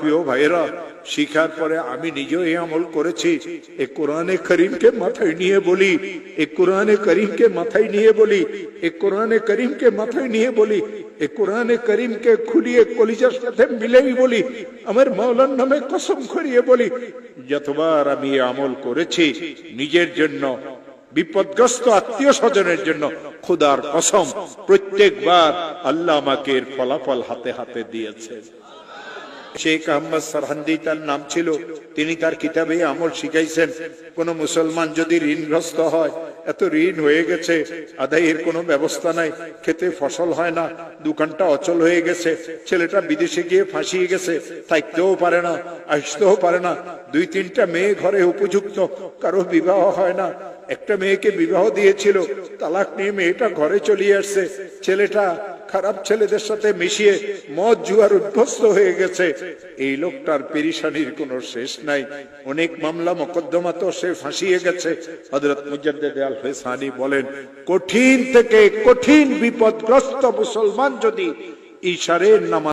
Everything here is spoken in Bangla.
প্রিয় ভাইয়েরা, শিখার পরে আমি নিজেও এই আমল করেছি। এ কোরআনে করিমকে মাথায় নিয়ে বলি, এ কোরআনে করিমকে মাথায় নিয়ে বলি, এ কোরআনে করিমকে মাথায় নিয়ে বলি, এ কোরআনে করিমকে খুলিয়ে কলিজার সাথে মিলেই বলি, আমার মাওলার নামে কসম করিয়ে বলি, যতবার আমি আমল করেছি নিজের জন্য, বিপদগ্রস্ত আত্মীয় স্বজনের জন্য, খুদার কসম, প্রত্যেকবার আল্লাহ আমাকে ফলাফল হাতে হাতে দিয়েছে শেখ আহমদ সরহান্দি তার নাম ছিল। তিনি তার কিতাবে আমল শিখাইছেন। কোন মুসলমান যদি ঋণগ্রস্ত হয়, এত ঋণ হয়ে গেছে, আদায়ের কোনো ব্যবস্থা নাই, খেতে ফসল হয় না, দোকানটা অচল হয়ে গেছে, ছেলেটা বিদেশে গিয়ে ফাঁসিয়ে গেছে, থাকতেও পারে না, আসতেও পারে না, দুই তিনটা মেয়ে ঘরে উপযুক্ত, কারও বিবাহ হয় না। একটা মেয়েকে বিবাহ দিয়েছিল, তালাক নিয়ে মেয়েটা ঘরে চলে আসছে, ছেলেটা খারাপ ছেলেদের সাথে মিশিয়ে মদ জুয়ার উদ্ভস্ত হয়ে গেছে। এই লোকটার পেরিসানির কোনো শেষ নাই। অনেক মামলা মকদ্দমা তো সে ফাঁসিয়ে গেছে। হজরত মুজাদ্দেদাল ফেসানি বলেন, কঠিন থেকে কঠিন বিপদগ্রস্ত মুসলমান যদি ঈশারের নামাজ